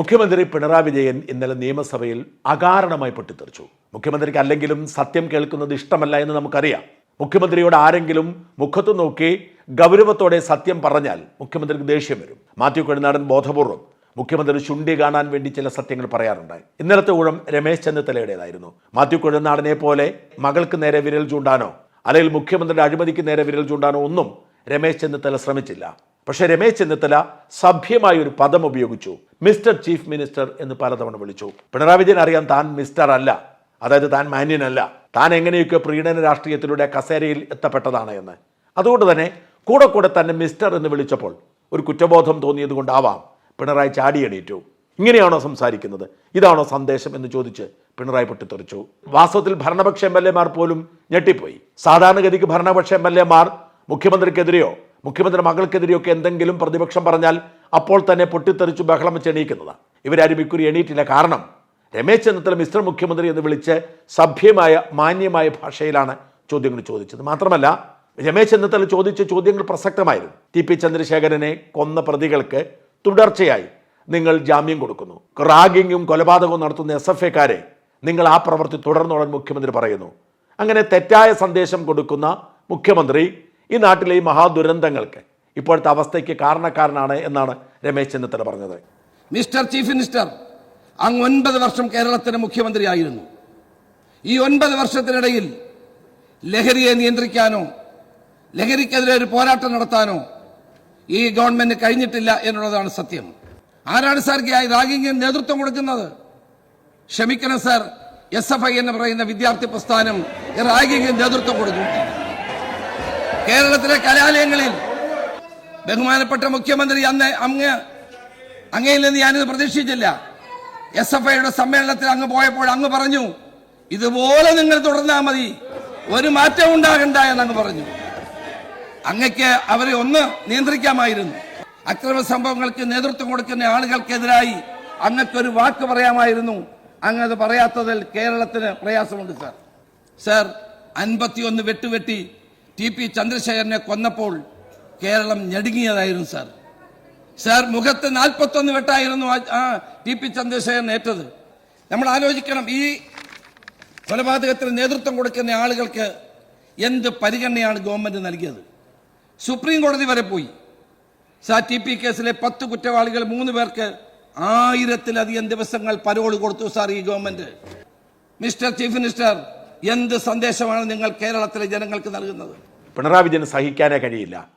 മുഖ്യമന്ത്രി പിണറായി വിജയൻ ഇന്നലെ നിയമസഭയിൽ അകാരണമായി പൊട്ടിത്തെറിച്ചു. മുഖ്യമന്ത്രിക്ക് അല്ലെങ്കിലും സത്യം കേൾക്കുന്നത് ഇഷ്ടമല്ല എന്ന് നമുക്കറിയാം. മുഖ്യമന്ത്രിയോട് ആരെങ്കിലും മുഖത്ത് നോക്കി ഗൗരവത്തോടെ സത്യം പറഞ്ഞാൽ മുഖ്യമന്ത്രിക്ക് ദേഷ്യം വരും. മാത്യു കൊഴുനാടൻ ബോധപൂർവം മുഖ്യമന്ത്രി ചുണ്ടി കാണാൻ വേണ്ടി ചില സത്യങ്ങൾ പറയാറുണ്ടായി ഇന്നലത്തെ ഊഴം രമേശ് ചെന്നിത്തലയുടേതായിരുന്നു. മാത്യു കൊഴുനാടനെ പോലെ മകൾക്ക് നേരെ വിരൽ ചൂണ്ടാനോ അല്ലെങ്കിൽ മുഖ്യമന്ത്രിയുടെ അഴിമതിക്ക് നേരെ വിരൽ ചൂണ്ടാനോ ഒന്നും രമേശ് ചെന്നിത്തല ശ്രമിച്ചില്ല. പക്ഷേ രമേശ് ചെന്നിത്തല സഭ്യമായ ഒരു പദം ഉപയോഗിച്ചു. മിസ്റ്റർ ചീഫ് മിനിസ്റ്റർ എന്ന് പലതവണ വിളിച്ചു. പിണറായി വിജയൻ അറിയാൻ താൻ മിസ്റ്റർ അല്ല. അതായത് താൻ മാന്യനല്ല താൻ എങ്ങനെയൊക്കെ പ്രീണന രാഷ്ട്രീയത്തിലൂടെ കസേരയിൽ എത്തപ്പെട്ടതാണ് എന്ന്. അതുകൊണ്ട് തന്നെ കൂടെ കൂടെ തന്നെ മിസ്റ്റർ എന്ന് വിളിച്ചപ്പോൾ ഒരു കുറ്റബോധം തോന്നിയത് കൊണ്ടാവാം പിണറായി ചാടിയണീറ്റു ഇങ്ങനെയാണോ സംസാരിക്കുന്നത്? ഇതാണോ സന്ദേശം എന്ന് ചോദിച്ച് പിണറായി പൊട്ടിത്തെറിച്ചു. വാസ്തവത്തിൽ ഭരണപക്ഷ എം എൽ എമാർ പോലും ഞെട്ടിപ്പോയി. സാധാരണഗതിക്ക് ഭരണപക്ഷ എം എൽ എമാർ മുഖ്യമന്ത്രിക്കെതിരെയോ മുഖ്യമന്ത്രി മകൾക്കെതിരെയൊക്കെ എന്തെങ്കിലും പ്രതിപക്ഷം പറഞ്ഞാൽ അപ്പോൾ തന്നെ പൊട്ടിത്തെറിച്ചു ബഹളം വെച്ച് എണീക്കുന്നതാണ് ഇവരാരും ഇക്കുറി എണീറ്റില്ല. കാരണം രമേശ് ചെന്നിത്തല മിസ്റ്റർ മുഖ്യമന്ത്രി എന്ന് വിളിച്ച് സഭ്യമായ മാന്യമായ ഭാഷയിലാണ് ചോദ്യങ്ങൾ ചോദിച്ചത്. മാത്രമല്ല രമേശ് ചെന്നിത്തല ചോദിച്ച ചോദ്യങ്ങൾ പ്രസക്തമായിരുന്നു. ടി പി ചന്ദ്രശേഖരനെ കൊന്ന പ്രതികൾക്ക് തുടർച്ചയായി നിങ്ങൾ ജാമ്യം കൊടുക്കുന്നു. റാഗിങ്ങും കൊലപാതകവും നടത്തുന്ന എസ് എഫ് എക്കാരെ നിങ്ങൾ ആ പ്രവൃത്തി തുടർന്നോടാൻ മുഖ്യമന്ത്രി പറയുന്നു. അങ്ങനെ തെറ്റായ സന്ദേശം കൊടുക്കുന്ന മുഖ്യമന്ത്രി ഈ നാട്ടിലെ ഈ മഹാദുരന്തങ്ങൾക്ക് ഇപ്പോഴത്തെ അവസ്ഥയ്ക്ക് കാരണക്കാരനാണ് എന്നാണ് രമേശ് ചെന്നിത്തല പറഞ്ഞത്. മിസ്റ്റർ ചീഫ് മിനിസ്റ്റർ അങ്ങ് ഒൻപത് വർഷം കേരളത്തിന് മുഖ്യമന്ത്രിയായിരുന്നു. ഈ ഒൻപത് വർഷത്തിനിടയിൽ ലഹരിയെ നിയന്ത്രിക്കാനോ ലഹരിക്കെതിരെ ഒരു പോരാട്ടം നടത്താനോ ഈ ഗവൺമെന്റ് കഴിഞ്ഞിട്ടില്ല എന്നുള്ളതാണ് സത്യം. ആരാണ് സാർ റാഗിങ്ങിന് നേതൃത്വം കൊടുക്കുന്നത്? ക്ഷമിക്കണം സാർ എസ് എഫ് ഐ എന്ന് പറയുന്ന വിദ്യാർത്ഥി പ്രസ്ഥാനം റാഗിങ്ങിന് നേതൃത്വം കൊടുക്കും. കേരളത്തിലെ കലാലയങ്ങളിൽ ബഹുമാനപ്പെട്ട മുഖ്യമന്ത്രി അന്ന് അങ്ങ് അങ്ങയിൽ നിന്ന് ഞാനിത് പ്രതീക്ഷിച്ചില്ല. എസ് എഫ് ഐയുടെ സമ്മേളനത്തിൽ അങ്ങ് പോയപ്പോൾ അങ്ങ് പറഞ്ഞു ഇതുപോലെ നിങ്ങൾ തുടർന്നാൽ മതി. ഒരു മാറ്റം ഉണ്ടാകണ്ട എന്നങ്ങ് പറഞ്ഞു. അങ്ങക്ക് അവരെ ഒന്ന് നിയന്ത്രിക്കാമായിരുന്നു. അക്രമ സംഭവങ്ങൾക്ക് നേതൃത്വം കൊടുക്കുന്ന ആളുകൾക്കെതിരായി അങ്ങക്കൊരു വാക്ക് പറയാമായിരുന്നു. അങ്ങ് അത് പറയാത്തതിൽ കേരളത്തിന് പ്രയാസമുണ്ട് സാർ. സാർ അൻപത്തിയൊന്ന് വെട്ടുവെട്ടി ടി പി ചന്ദ്രശേഖരനെ കൊന്നപ്പോൾ കേരളം ഞെടുങ്ങിയതായിരുന്നു സാർ. സാർ മുഖത്ത് നാൽപ്പത്തൊന്ന് വെട്ടായിരുന്നു ആ- ടി പി ചന്ദ്രശേഖരൻ ഏറ്റത്. നമ്മൾ ആലോചിക്കണം ഈ കൊലപാതകത്തിന് നേതൃത്വം കൊടുക്കുന്ന ആളുകൾക്ക് എന്ത് പരിഗണനയാണ് ഗവൺമെന്റ് നൽകിയത്? സുപ്രീം കോടതി വരെ പോയി. സാർ ടി പി കേസിലെ പത്ത് കുറ്റവാളികൾ മൂന്ന് പേർക്ക് ആയിരത്തിലധികം ദിവസങ്ങൾ പരോൾ കൊടുത്തു സാർ ഈ ഗവൺമെന്റ്. മിസ്റ്റർ ചീഫ് മിനിസ്റ്റർ എന്ത് സന്ദേശമാണ് നിങ്ങൾ കേരളത്തിലെ ജനങ്ങൾക്ക് നൽകുന്നത്? പിണറായി വിജയന് സഹിക്കാനേ കഴിയില്ല.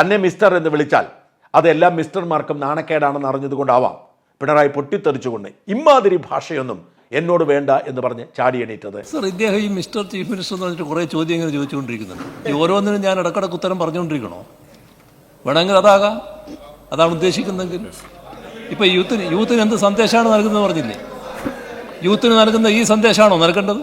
തന്നെ മിസ്റ്റർ എന്ന് വിളിച്ചാൽ അതെല്ലാം മിസ്റ്റർമാർക്കും നാണക്കേടാണെന്ന് അറിഞ്ഞതുകൊണ്ടാവാം പിണറായി പൊട്ടിത്തെറിച്ചുകൊണ്ട് ഇമാതിരി ഭാഷയൊന്നും എന്നോട് വേണ്ട എന്ന് പറഞ്ഞ് ചാടി എണീറ്റത്. സർ ഇദ്ദേഹം ഈ മിസ്റ്റർ ചീഫ് മിനിസ്റ്റർ എന്ന് പറഞ്ഞിട്ട് കുറേ ഇങ്ങനെ ചോദിച്ചുകൊണ്ടിരിക്കുന്നുണ്ട്. ഈ ഓരോന്നിനും ഞാൻ ഇടക്കിടക്ക് ഉത്തരം പറഞ്ഞുകൊണ്ടിരിക്കണോ? വേണമെങ്കിൽ അതാകാം. അതാണ് ഉദ്ദേശിക്കുന്നതെങ്കിൽ. ഇപ്പൊ യൂത്തിന് യൂത്തിന് എന്ത് സന്ദേശമാണ് നൽകുന്നത് പറഞ്ഞില്ലേ? യൂത്തിന് നൽകുന്ന ഈ സന്ദേശമാണോ നൽകേണ്ടത്?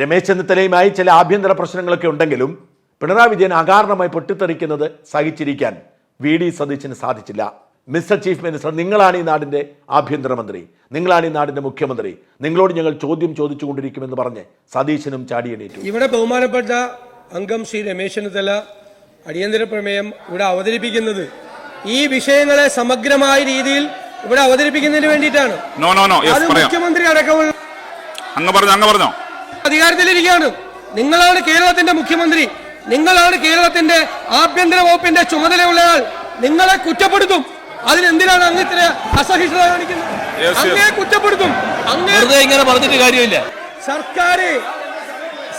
രമേശ് ചെന്നിത്തലയുമായി ചില ആഭ്യന്തര പ്രശ്നങ്ങളൊക്കെ ഉണ്ടെങ്കിലും പിണറായി വിജയൻ അകാരണമായി പൊട്ടിത്തെറിക്കുന്നത് സഹിച്ചിരിക്കാൻ വി ഡി സതീശന് സാധിച്ചില്ല. മിസ്റ്റർ ചീഫ് മിനിസ്റ്റർ നിങ്ങളാണ് ഈ നാടിന്റെ ആഭ്യന്തരമന്ത്രി. നിങ്ങളാണ് ഈ നാടിന്റെ മുഖ്യമന്ത്രി. നിങ്ങളോട് ഞങ്ങൾ ചോദ്യം ചോദിച്ചുകൊണ്ടിരിക്കുമെന്ന് പറഞ്ഞ് സതീശനും ചാടിയണീറ്റു ഇവിടെ ബഹുമാനപ്പെട്ട അംഗം ശ്രീ രമേശ് ചെന്നിത്തല അടിയന്തര പ്രമേയം ഇവിടെ അവതരിപ്പിക്കുന്നത്. ഈ വിഷയങ്ങളെ സമഗ്രമായ രീതിയിൽ ഇവിടെ അവതരിപ്പിക്കുന്നതിന് വേണ്ടിയിട്ടാണ്. നോ നോ നോ യെസ് പറയാം. മുഖ്യമന്ത്രി അടക്കമുള്ള അങ്ങ് പറഞ്ഞോ അങ്ങ് പറഞ്ഞോ. അധികാരത്തിലിരിക്കുകയാണ്. നിങ്ങളാണ് കേരളത്തിന്റെ മുഖ്യമന്ത്രി. നിങ്ങളാണ് കേരളത്തിന്റെ ആഭ്യന്തര വകുപ്പിന്റെ ചുമതലയുള്ളയാൾ. നിങ്ങളെ കുറ്റപ്പെടുത്തും. അതിനെന്തിനാണ് അങ്ങ് ഇത്ര അസഹിഷ്ണുത കാണിക്കുന്നത്. അങ്ങേ കുറ്റപ്പെടുത്തും. അങ്ങേ വെറുതെ ഇങ്ങനെ പറഞ്ഞിട്ട് കാര്യമില്ല. സർക്കാർ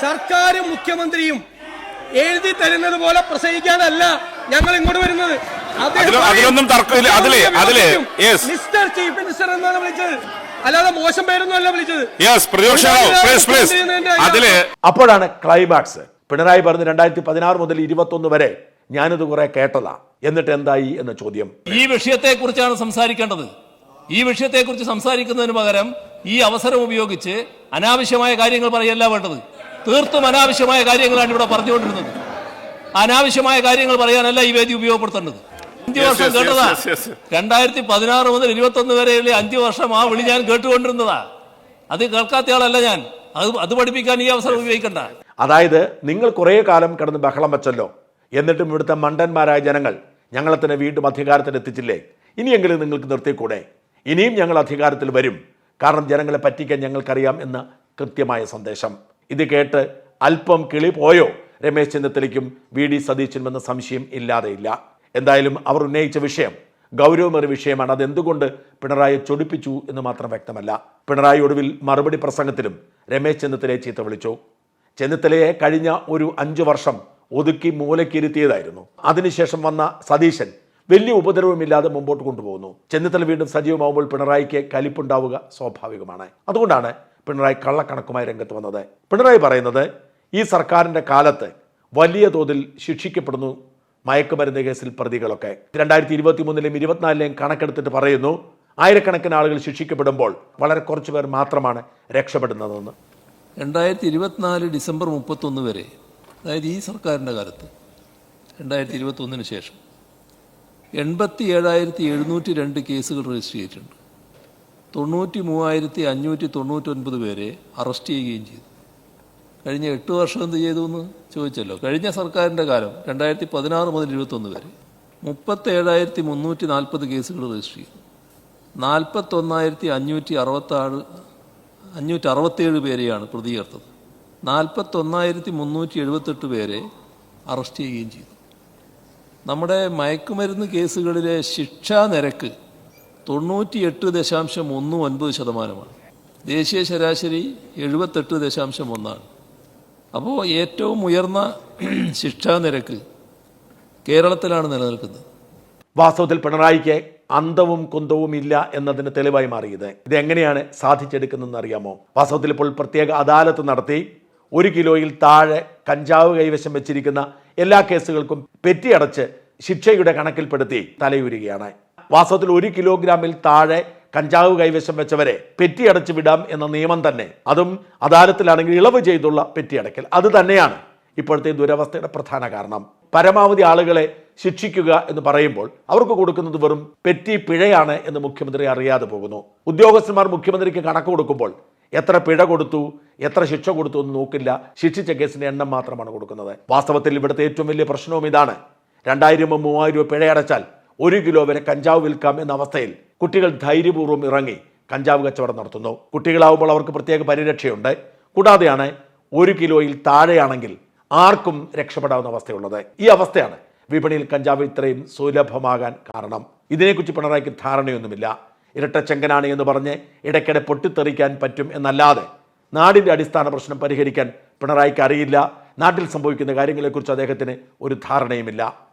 സർക്കാരും മുഖ്യമന്ത്രിയും എഴുതി തരുന്നത് പോലെ പ്രസംഗിക്കാനല്ല ഞങ്ങൾ ഇങ്ങോട്ട് വരുന്നത്. അതിലൊന്നും തർക്കമില്ല. അതിലെ- അതിലെ- മിസ്റ്റർ ചീഫ് മിനിസ്റ്റർ എന്നാണ് വിളിച്ചത്. അല്ലാതെ മോശം പേരൊന്നും അല്ല വിളിച്ചത്. അതിൽ അപ്പോഴാണ് ക്ലൈമാക്സ് പിണറായി പറഞ്ഞ് രണ്ടായിരത്തി പതിനാറ് മുതൽ ഇരുപത്തൊന്ന് വരെ ഞാനിത് കുറെ കേട്ടതാ. എന്നിട്ട് എന്തായി എന്ന ചോദ്യം. ഈ വിഷയത്തെ കുറിച്ചാണ് സംസാരിക്കേണ്ടത്. ഈ വിഷയത്തെ കുറിച്ച് സംസാരിക്കുന്നതിന് പകരം ഈ അവസരം ഉപയോഗിച്ച് അനാവശ്യമായ കാര്യങ്ങൾ പറയല്ല വേണ്ടത്. തീർത്തും അനാവശ്യമായ കാര്യങ്ങളാണ് ഇവിടെ പറഞ്ഞുകൊണ്ടിരുന്നത്. അനാവശ്യമായ കാര്യങ്ങൾ പറയാനല്ല ഈ വേദി ഉപയോഗപ്പെടുത്തേണ്ടത്. അഞ്ചു വർഷം കേട്ടതാ. രണ്ടായിരത്തി പതിനാറ് മുതൽ ഇരുപത്തൊന്ന് വരെയുള്ള അഞ്ചു വർഷം ആ വിളി ഞാൻ കേട്ടുകൊണ്ടിരുന്നതാ. അത് കേൾക്കാത്ത ആളല്ല ഞാൻ. അത് അത് പഠിപ്പിക്കാൻ ഈ അവസരം ഉപയോഗിക്കണ്ട. അതായത് നിങ്ങൾ കുറേ കാലം കിടന്ന് ബഹളം വെച്ചല്ലോ. എന്നിട്ടും ഇവിടുത്തെ മണ്ടന്മാരായ ജനങ്ങൾ ഞങ്ങളെ തന്നെ വീണ്ടും അധികാരത്തിൽ എത്തിച്ചില്ലേ? ഇനിയെങ്കിലും നിങ്ങൾക്ക് നിർത്തിക്കൂടെ? ഇനിയും ഞങ്ങൾ അധികാരത്തിൽ വരും. കാരണം ജനങ്ങളെ പറ്റിക്കാൻ ഞങ്ങൾക്കറിയാം എന്ന കൃത്യമായ സന്ദേശം. ഇത് കേട്ട് അല്പം കിളി പോയോ? രമേശ് ചെന്നിത്തലയ്ക്കും വി ഡി സതീശനും എന്ന സംശയം ഇല്ലാതെയില്ല. എന്തായാലും അവർ ഉന്നയിച്ച വിഷയം ഗൗരവമേറിയ വിഷയമാണ്. അതെന്തുകൊണ്ട് പിണറായി ചൊടിപ്പിച്ചു എന്ന് മാത്രം വ്യക്തമല്ല. പിണറായി ഒടുവിൽ മറുപടി പ്രസംഗത്തിലും രമേശ് ചെന്നിത്തലയെ ചീത്ത വിളിച്ചു. ചെന്നിത്തലയെ കഴിഞ്ഞ ഒരു അഞ്ചു വർഷം ഒതുക്കി മൂലക്കിരുത്തിയതായിരുന്നു. അതിനുശേഷം വന്ന സതീശൻ വലിയ ഉപദ്രവമില്ലാതെ മുമ്പോട്ട് കൊണ്ടുപോകുന്നു. ചെന്നിത്തല വീണ്ടും സജീവമാവുമ്പോൾ പിണറായിക്ക് കലിപ്പുണ്ടാവുക സ്വാഭാവികമാണ്. അതുകൊണ്ടാണ് പിണറായി കള്ളക്കണക്കുമായി രംഗത്ത് വന്നത്. പിണറായി പറയുന്നത് ഈ സർക്കാരിന്റെ കാലത്ത് വലിയ തോതിൽ ശിക്ഷിക്കപ്പെടുന്നു മയക്കുമരുന്ന് കേസിൽ പ്രതികളൊക്കെ. രണ്ടായിരത്തി ഇരുപത്തി മൂന്നിലെയും ഇരുപത്തിനാലിലെയും കണക്കെടുത്തിട്ട് പറയുന്നു ആയിരക്കണക്കിന് ആളുകൾ ശിക്ഷിക്കപ്പെടുമ്പോൾ വളരെ കുറച്ച് പേർ മാത്രമാണ് രക്ഷപ്പെടുന്നതെന്ന്. രണ്ടായിരത്തി ഇരുപത്തിനാല് ഡിസംബർ മുപ്പത്തൊന്ന് വരെ അതായത് ഈ സർക്കാരിന്റെ കാലത്ത് രണ്ടായിരത്തി ഇരുപത്തൊന്നിന് ശേഷം എൺപത്തി ഏഴായിരത്തി എഴുന്നൂറ്റി രണ്ട് കേസുകൾ രജിസ്റ്റർ ചെയ്തിട്ടുണ്ട്. തൊണ്ണൂറ്റി മൂവായിരത്തി അഞ്ഞൂറ്റി തൊണ്ണൂറ്റൊൻപത് പേരെ അറസ്റ്റ് ചെയ്യുകയും ചെയ്തു. കഴിഞ്ഞ എട്ട് വർഷം എന്ത് ചെയ്തു എന്ന് ചോദിച്ചല്ലോ. കഴിഞ്ഞ സർക്കാരിന്റെ കാലം രണ്ടായിരത്തി പതിനാറ് മുതൽ ഇരുപത്തൊന്ന് വരെ മുപ്പത്തേഴായിരത്തി മുന്നൂറ്റി നാൽപ്പത് കേസുകൾ രജിസ്റ്റർ ചെയ്തു. നാൽപ്പത്തൊന്നായിരത്തി അഞ്ഞൂറ്റി അറുപത്താറ് അഞ്ഞൂറ്റി അറുപത്തേഴ് പേരെയാണ് പ്രതി ചേർത്തത് നാൽപ്പത്തൊന്നായിരത്തി മുന്നൂറ്റി എഴുപത്തെട്ട് പേരെ അറസ്റ്റ് ചെയ്യുകയും ചെയ്തു. നമ്മുടെ മയക്കുമരുന്ന് കേസുകളിലെ ശിക്ഷാ നിരക്ക് തൊണ്ണൂറ്റിയെട്ട് ദശാംശം ഒന്ന് ഒൻപത് ശതമാനമാണ്. ദേശീയ ശരാശരി എഴുപത്തെട്ട് ദശാംശം ഒന്നാണ്. അപ്പോൾ ഏറ്റവും ഉയർന്ന ശിക്ഷാ നിരക്ക് കേരളത്തിലാണ് നിലനിൽക്കുന്നത്. വാസ്തവത്തിൽ പിണറായിക്ക് അന്തവും കുന്തവും ഇല്ല എന്നതിന് തെളിവായി മാറിയത്. ഇത് എങ്ങനെയാണ് സാധിച്ചെടുക്കുന്നതെന്ന് അറിയാമോ? വാസ്തവത്തിൽ ഇപ്പോൾ പ്രത്യേക അദാലത്ത് നടത്തി ഒരു കിലോയിൽ താഴെ കഞ്ചാവ് കൈവശം വെച്ചിരിക്കുന്ന എല്ലാ കേസുകൾക്കും പെറ്റിയടച്ച് ശിക്ഷയുടെ കണക്കിൽപ്പെടുത്തി തലയൂരുകയാണ്. വാസ്തവത്തിൽ ഒരു കിലോഗ്രാമിൽ താഴെ കഞ്ചാവ് കൈവശം വെച്ചവരെ പെറ്റിയടച്ച് വിടാം എന്ന നിയമം തന്നെ. അതും അദാലത്തിലാണെങ്കിൽ ഇളവ് ചെയ്തുള്ള പെറ്റിയടക്കൽ അത് തന്നെയാണ് ഇപ്പോഴത്തെ ദുരവസ്ഥയുടെ പ്രധാന കാരണം. പരമാവധി ആളുകളെ ശിക്ഷിക്കുക എന്ന് പറയുമ്പോൾ അവർക്ക് കൊടുക്കുന്നത് വെറും പെറ്റി പിഴയാണ് എന്ന് മുഖ്യമന്ത്രി അറിയാതെ പോകുന്നു. ഉദ്യോഗസ്ഥന്മാർ മുഖ്യമന്ത്രിക്ക് കണക്ക് കൊടുക്കുമ്പോൾ എത്ര പിഴ കൊടുത്തു എത്ര ശിക്ഷ കൊടുത്തു എന്ന് നോക്കില്ല. ശിക്ഷിച്ച കേസിന്റെ എണ്ണം മാത്രമാണ് കൊടുക്കുന്നത്. വാസ്തവത്തിൽ ഇവിടുത്തെ ഏറ്റവും വലിയ പ്രശ്നവും ഇതാണ്. രണ്ടായിരമോ മൂവായിരം രൂപ പിഴയടച്ചാൽ ഒരു കിലോ വരെ കഞ്ചാവ് വിൽക്കാം എന്ന അവസ്ഥയിൽ കുട്ടികൾ ധൈര്യപൂർവം ഇറങ്ങി കഞ്ചാവ് കച്ചവടം നടത്തുന്നു. കുട്ടികളാവുമ്പോൾ അവർക്ക് പ്രത്യേക പരിരക്ഷയുണ്ട്. കൂടാതെയാണ് ഒരു കിലോയിൽ താഴെയാണെങ്കിൽ ആർക്കും രക്ഷപ്പെടാവുന്ന അവസ്ഥയുള്ളത്. ഈ അവസ്ഥയാണ് വിപണിയിൽ കഞ്ചാവ് ഇത്രയും സുലഭമാകാൻ കാരണം. ഇതിനെക്കുറിച്ച് പിണറായിക്ക് ധാരണയൊന്നുമില്ല. ഇരട്ടച്ചെങ്കനാണ് എന്ന് പറഞ്ഞ് ഇടയ്ക്കിടെ പൊട്ടിത്തെറിക്കാൻ പറ്റും എന്നല്ലാതെ നാടിന്റെ അടിസ്ഥാന പ്രശ്നം പരിഹരിക്കാൻ പിണറായിക്ക് അറിയില്ല. നാട്ടിൽ സംഭവിക്കുന്ന കാര്യങ്ങളെക്കുറിച്ച് അദ്ദേഹത്തിന് ഒരു ധാരണയുമില്ല.